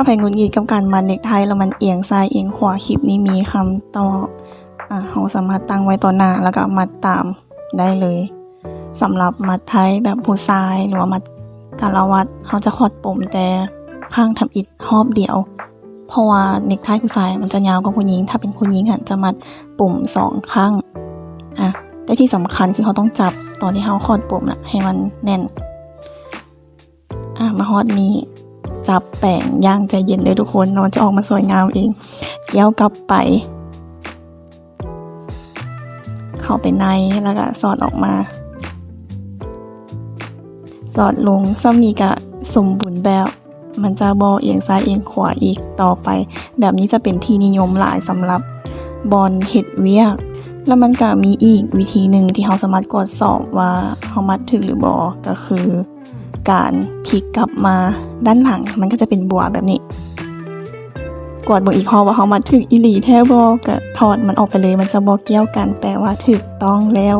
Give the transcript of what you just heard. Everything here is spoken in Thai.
าไปหงุดหงิดกับการมัดเน็กไทแล้วมันเอียงซ้ายเอียงขวาคลิปนี้มีคำตอบอ่าเราสามารถตั้งไว้ต่อหน้าแล้วก็มัดตามได้เลยสำหรับมัดไทยแบบผู้ชายหรือว่ามัดกาละวัดเขาจะคอดปมแต่ข้างทำอิดหอบเดียว เพราะว่าเน็กไทผู้ชายมันจะยาวกว่าผู้หญิง ถ้าเป็นผู้หญิงอะจะมัดปุ่มสองข้างอะแต่ที่สำคัญคือเขาต้องจับตอนที่เขาคอดปุ่มน่ะให้มันแน่นอะมาฮอดนี้ จับแป้งย่างใจเย็นเลยทุกคนเนอนจะออกมาสวยงามเองเกี้ยวกลับไป เข้าไปในแล้วก็สอดออกมา สอดลงซ้ำนี้ก็สมบูรณ์แบบ มันจะบอเอียงซ้ายเอียงขวาอีกต่อไป แบบนี้จะเป็นที่นิยมหลายสำหรับบอลเห็ดเวียก แล้วมันก็มีอีกวิธีหนึ่งที่เขาสามารถกดสอบว่าเขามัดถึงหรือบอก็คือ การพลิกกลับมา ด้านหลังมันก็จะเป็นบัวแบบนี้กดบอร์อีกข้อว่าเขามาถึกอีหลีแท้บอก็ถอดมันออกไปเลยมันจะบอกเกี่ยวกันแปลว่าถึกต้องแล้ว